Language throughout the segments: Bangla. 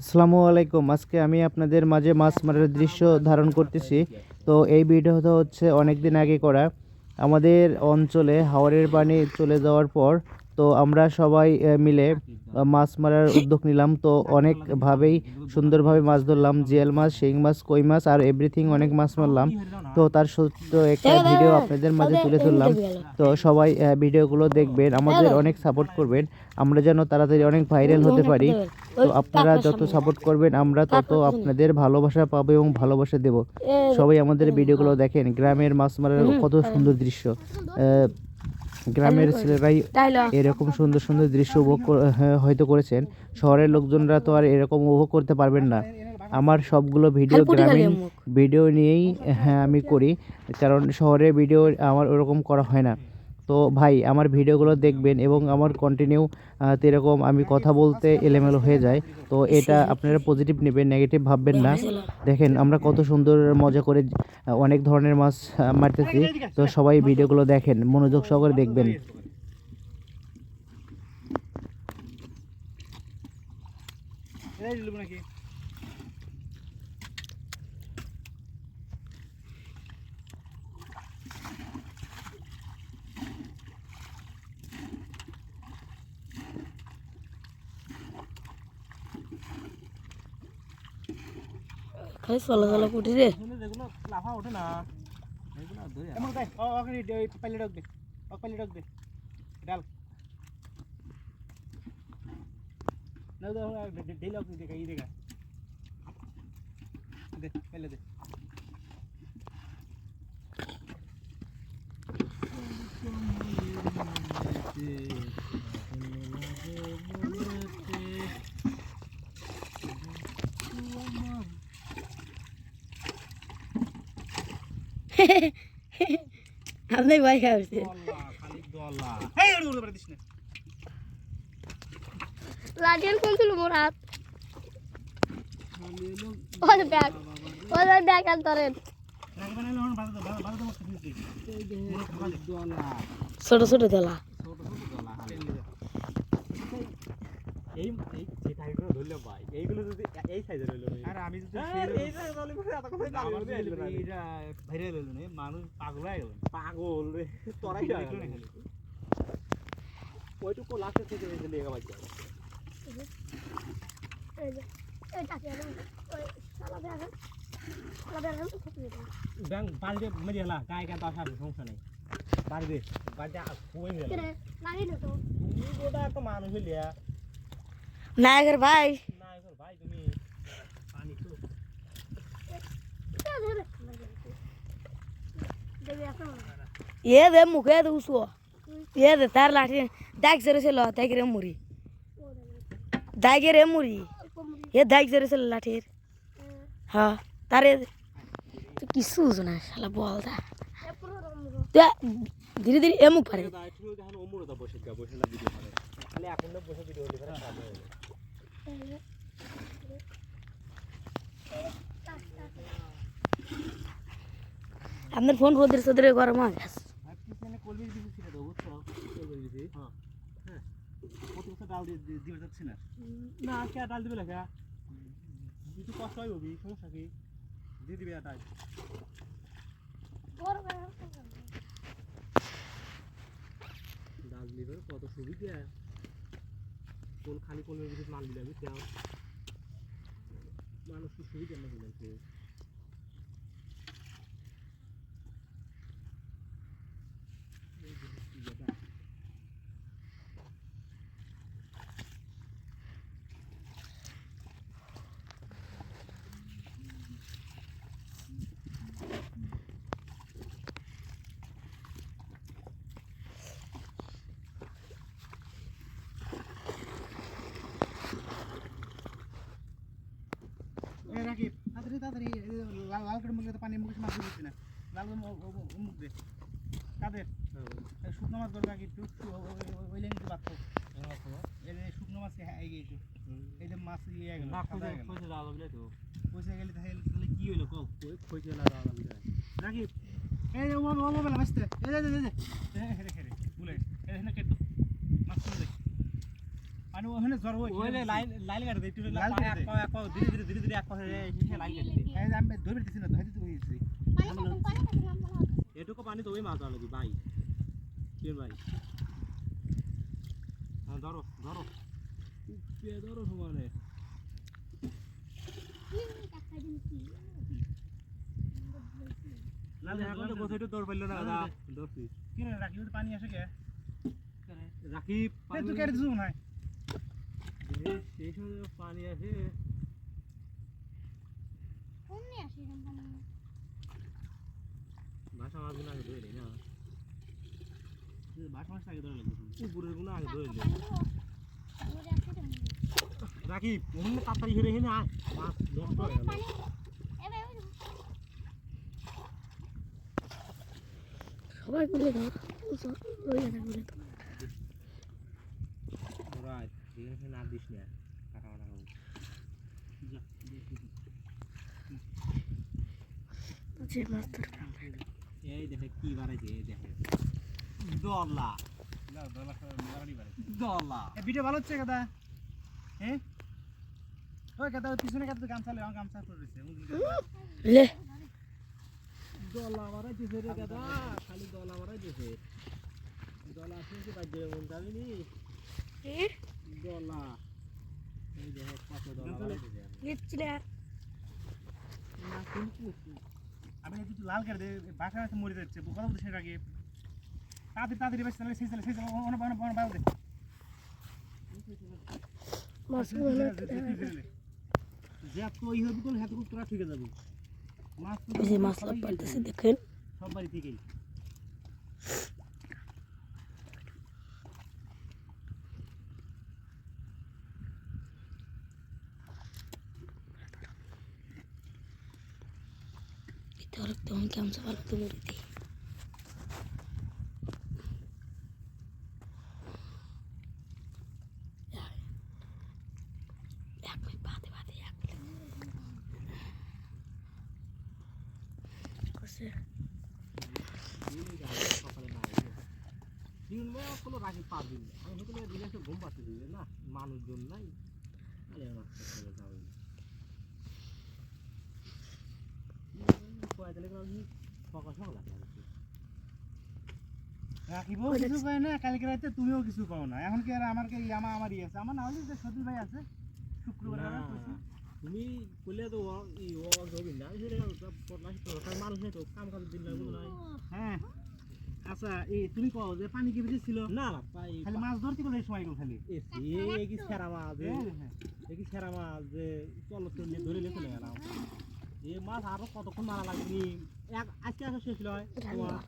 আসসালামু আলাইকুম। আজকে আমি আপনাদের মাঝে মাছ মারার দৃশ্য ধারণ করতেছি। তো এই ভিডিওটা হচ্ছে অনেক দিন আগে করা। আমাদের অঞ্চলে হাওরের পানি চলে যাওয়ার পর তো আমরা সবাই মিলে মাছ মারার উদ্যোগ নিলাম। তো অনেকভাবেই সুন্দরভাবে মাছ ধরলাম জিয়াল মাছ শিং মাছ কই মাছ আর এভরিথিং অনেক মাছ মারলাম। তো তার সত্য একটা ভিডিও আপনাদের মাঝে তুলে ধরলাম। তো সবাই ভিডিওগুলো দেখবেন আমাদের অনেক সাপোর্ট করবেন। আমরা যেন তাড়াতাড়ি অনেক ভাইরাল হতে পারি। তো আপনারা যত সাপোর্ট করবেন আমরা তত আপনাদের ভালোবাসা পাবো এবং ভালোবাসা দেব। সবাই আমাদের ভিডিওগুলো দেখেন গ্রামের মাছ মারার কত সুন্দর দৃশ্য। গ্রামের ছেলেরাই এরকম সুন্দর সুন্দর দৃশ্য উপভোগ হ্যাঁ, হয়তো করেছেন। শহরের লোকজনরা তো আর এরকম উপভোগ করতে পারবেন না। আমার সবগুলো ভিডিও গ্রামীণ ভিডিও নিয়েই হ্যাঁ আমি করি। কারণ শহরের ভিডিও আমার ওরকম করা হয় না। তো ভাই, আমার ভিডিওগুলো দেখবেন এবং আমার কন্টিনিউ এরকম আমি কথা বলতে এলোমেলো হয়ে যায়। তো এটা আপনারা পজিটিভ নেবেন নেগেটিভ ভাববেন না। দেখেন, আমরা কত সুন্দর মজা করে অনেক ধরনের মাছ মারতেছি। তো সবাই ভিডিওগুলো দেখেন, মনোযোগ সহকারে দেখবেন। খালি চলা চলা কুটি রে। লাফা ওঠে না। পাইলে ডাক দে। ও পাইলে ডাক দে। ডাল। না ডেলি অক দেখা এই দেখা। দে পাইলে দে। আপনি ভাই খাওয়াছে দল্লা খালি দল্লা এই ওরে ওরে দিস না লাঠিয়াল কোন ছিল মোর হাত? ওই ব্যাগ ওই ব্যাগ আর ধরেন। ছোট ছোট তেলা ছোট ছোট দলা এই এই যে ধরলে ভাই এইগুলো যদি এই সাইজের হইল আর আমি যদি এই সাইজের হলে পরে এত কথা এটা ভাইরাল হলো না মানুষ পাগল হয়ে গেল পাগল রে তোরাই দেখল না খালি। ওইটুকু লাস্টে থেকে ওই নিয়ে ব্যাং বাড়িতে মেরে হলা গায়ে গায়ে দশ সমস্যা নেই। বাড়িতে বাড়িতে কই গেল রে না তো? তুমি গোটা একটা মানুষ হইলিয়া নায়কের ভাই না এখন ভাই তুমি পানি তো দেখবি এখন এ দে মুখে দে উসো এ দে তার লাঠি দাগ জেরে ছিল দাগ রে মুড়ি দাগে রে মুড়ি এ দাগ জেরে ছিল লাঠির হ্যাঁ তারে তুই কিছু বুঝো না শালা বল দা তুই ধীরে ধীরে এ মুখ পারে একটু যখন অমরতা বসে গা বসে না ভিডিও করে খালি এখন না বসে ভিডিও আপনার ফোন ফোদের সোদের গরম হয় আর পিছনে কলবি তো বুঝছ হ্যাঁ হ্যাঁ কত বছর ডাল দিয়ে দিয়ে- না না কে ডাল দিবে লেখা? কিছু কষ্ট হয় ববি সমস্যা দিয়ে দিবে ডাল। ডাল দিবে কত সুবিধা। কোন খালি কোন কিছু মাল দিলে বুঝছ মানুষ কি সুবিধা না বলেছে এই তাড়াতাড়ি এই লাল লাল করে মুখে পানি মুখে মাছ দিচ্ছি না লাল মুখ দে কাদের এই শুকনো মাছ ও- ও- ওই বাদ শুকনো মাছ এই গেছে এই যে মাছ ইয়ে গেল হয়ে পয়সা গেলে তাহলে কি হইল কও রাকিব এই যে ও ও মোবাইল বাঁচতে এই যে এই যে এই যে হেরে হেরে পানি ওখানে জ্বর হয় ওইলে লাইন লাইন কাটে একটু লাইন পানি কেটে এক। এক ধীরে ধীরে ধীরে ধীরে এক পাও সে লাইন কেটে এই আমি ধরে দিছি না নাম বলা এটুকু পানি তো ওই মাছ ধরা লাগি ভাই। কেন ভাই? হ্যাঁ ধরো ধরো। কে ধরো সমানে? লাল এখন তো কোথায় দৌড় পাইলো না দাদা। ধরছি কি রে রাখি পানি আসে কে? রাখি তুই কেটে দিছু না সেই সময় পানি আসে ভাষা মাছগুলো আগে ধরে না বাস মাস আগে ধরে লাগবে উপরেরগুলো আগে ধরে তো রাখি অন্য তাড়াতাড়ি হেরে হেনে আয় সবাই বলে দাও ওই জায়গায় বলে দাও রাইট এখানে না দিস না কাটা মাটা খাব যে মাছ ধরবে এই দেখে কি বাড়াইছে এই দেখে। দলা না দলা পারে ভিডিও ভালো হচ্ছে কথা হ্যাঁ? ওই কথা পিছনে কথা গামছা লে গামছা রইছে লে। দলা বাড়াইতেছে রে দাদা খালি দলা বাড়াইতেছে। দলা শুনতে পাইছে মন যাবিনি দলা। এই দেখে কত দলা বাড়াইতেছে না কিন্তু আমি যদি লাল করে দে বাসা আছে মরে যাচ্ছে কথা বলতে সেটা আগে তাড়াতাড়ি বেশ তাহলে সেই সেই বাড়ো মাছ যে তো এই হবে কোন হাতে তোরা ঠিক যাবে মাছ তো এই যে মাছ লাভ পাইতেছে দেখেন সব বাড়ি থেকেই ভিতরে তখন কেমন ভালো তো মরে দিই এক মিনিট বাদে বাদে এক করছে সকালে না দিন কোনো রাখি পাবি না আমি সেখানে দিনে একটু ঘুম পাচ্ছে দিবে না মানুষজন নাই আরে আমার কিছু কয় না? কালকে রাতে তুমিও কিছু কও না। এখন কি আর আমার কি আমা আমারই আছে? আমার না হলে যে সতীশ ভাই আছে শুক্রবার না, আমরা কইছি তুমি বললে তো ই ও ধরবি না সেটা পড়লা তো মানুষ নেই তো কাম কাজ দিন লাগবে নাই। হ্যাঁ। আচ্ছা এই তুমি কও যে পানি কি বেশি ছিল না না পাই খালি মাছ ধরতে গেলে সময় গেল খালি। এ এ কি সেরা মাছ এ। হ্যাঁ কি সেরা মাছ যে চলো চলে ধরে লে চলে গেলাম। এই মাছ আরও কতক্ষণ মারা লাগবে? এক আজকে আসা শেষ হয়। তোমার না।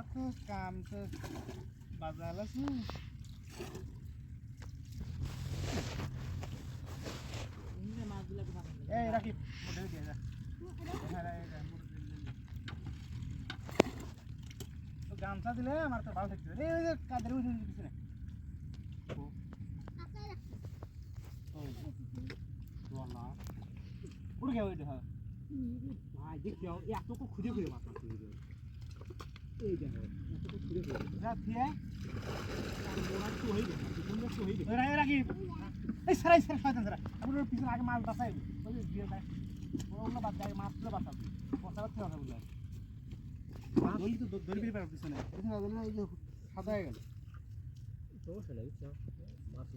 গেলে মাথা না না না তোরা তো কাম তো বাজার আছে এই রাকিব মোটে দিয়ে যা গামছা দিলে আমার তো ভালো থাকছে এই ওই যে কাদের যে পিছনে দলা উড়ে গেছে ওইটা হ্যাঁ দেখতে এত খুঁজে খুঁজে হবে এই দেখো সাদা হয়ে গেল সমস্যা নেই মাছ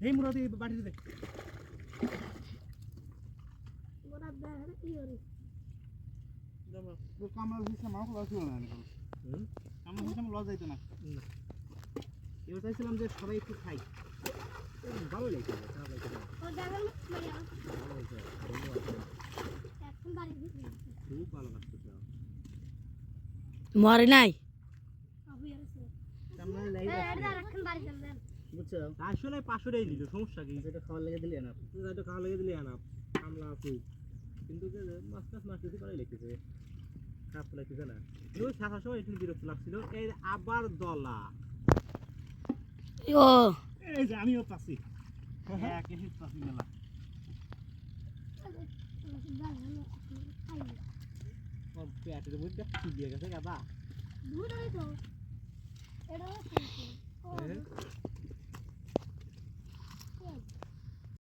এই মুরাদি বাড়ি দে বড় ব্যাগ হাত কি করে তো কামড়া দিচ্ছে মাছ লস ছিল না কামড়া দিচ্ছে লস যাইতো না। না। এবার চাইছিলাম যে সবাই একটু খাই। ভালো লাগছে খারাপ লাগছে না। ভালো লাগছে খুব মরে নাই? আছে। আসলে পাঁচশোটাই দিল সমস্যা কি? যেটা খাওয়ার লেগে দিলে না তুই একটু খাওয়া লেগে দিলে আনা কামলা তুই। কিন্তু যে মাছ টাছ মাছ কিছু করাই লিখেছে খারাপ লাগতেছে না ওই শাখার সময় একটু বিরক্ত লাগছিল। এই আবার দলা। ও। এই যে আমিও পাচ্ছি। হ্যাঁ কেসিস পাচ্ছি মেলা। পেটের মধ্যে কি দিয়ে গেছে গাদা। দুটোই তো। এটা হচ্ছে হ্যাঁ। ও